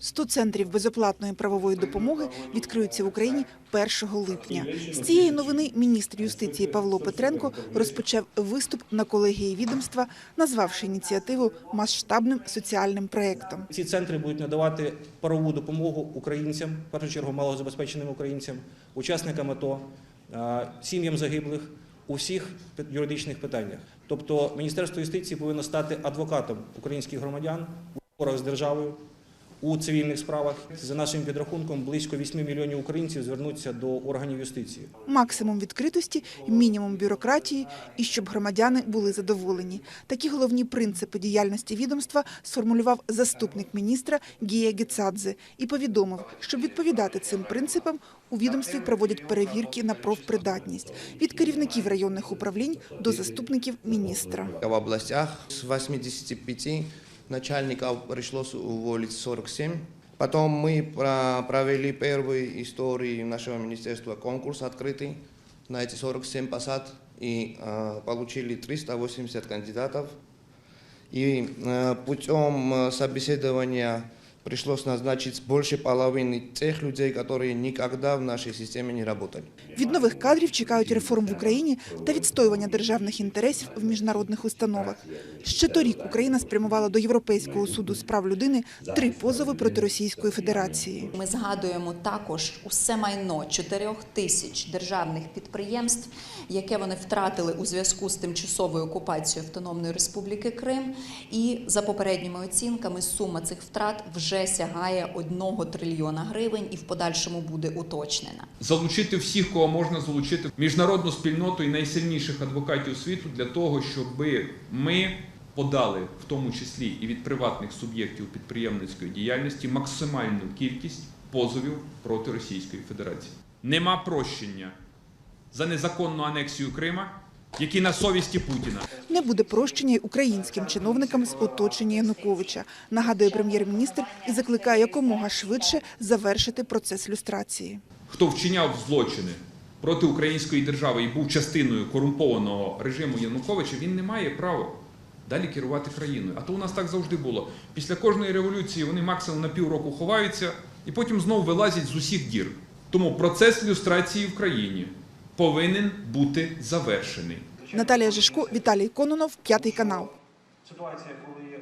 100 центрів безоплатної правової допомоги відкриються в Україні 1 липня. З цієї новини міністр юстиції Павло Петренко розпочав виступ на колегії відомства, назвавши ініціативу масштабним соціальним проєктом. Ці центри будуть надавати правову допомогу українцям, в першу чергу малозабезпеченим українцям, учасникам АТО, е, сім'ям загиблих у всіх юридичних питаннях. Тобто Міністерство юстиції повинно стати адвокатом українських громадян у спорах з державою. У цивільних справах за нашим підрахунком близько 8 мільйонів українців звернуться до органів юстиції. Максимум відкритості, мінімум бюрократії і щоб громадяни були задоволені. Такі головні принципи діяльності відомства сформулював заступник міністра Гія Гецадзе і повідомив, щоб відповідати цим принципам, у відомстві проводять перевірки на профпридатність від керівників районних управлінь до заступників міністра. В областях с 85 начальников пришлось уволить 47. Потом мы про- провели первый истории нашего министерства конкурс открытый на эти 47 посад и э, получили 380 кандидатов. И э, путем э, собеседования пришлось назначить больше половины тех людей, которые никогда в нашей системе не работали. Від нових кадрів чекають реформ в Україні та відстоювання державних інтересів в міжнародних установах. Ще торік Україна спрямувала до Європейського суду з прав людини три позови проти Російської Федерації. Ми згадуємо також усе майно чотирьох тисяч державних підприємств, яке вони втратили у зв'язку з тимчасовою окупацією Автономної Республіки Крим. І за попередніми оцінками сума цих втрат сягає 1 трильйона гривень і в подальшому буде уточнена. залучити всіх, кого можна залучити, міжнародну спільноту і найсильніших адвокатів світу для того, щоб ми подали, в тому числі і від приватних суб'єктів підприємницької діяльності, максимальну кількість позовів проти Російської Федерації. Нема прощення за незаконну анексію Крима, які на совісті Путіна. Не буде прощення й українським чиновникам з оточення Януковича, нагадує прем'єр-міністр і закликає якомога швидше завершити процес люстрації. хто вчиняв злочини проти української держави і був частиною корумпованого режиму Януковича, він не має права далі керувати країною. А то у нас так завжди було. Після кожної революції вони максимум на півроку ховаються і потім знову вилазять з усіх дір. Тому процес люстрації в країні повинен бути завершений. Наталія Жишко, Віталій Кононов, п'ятий канал. Ситуація, коли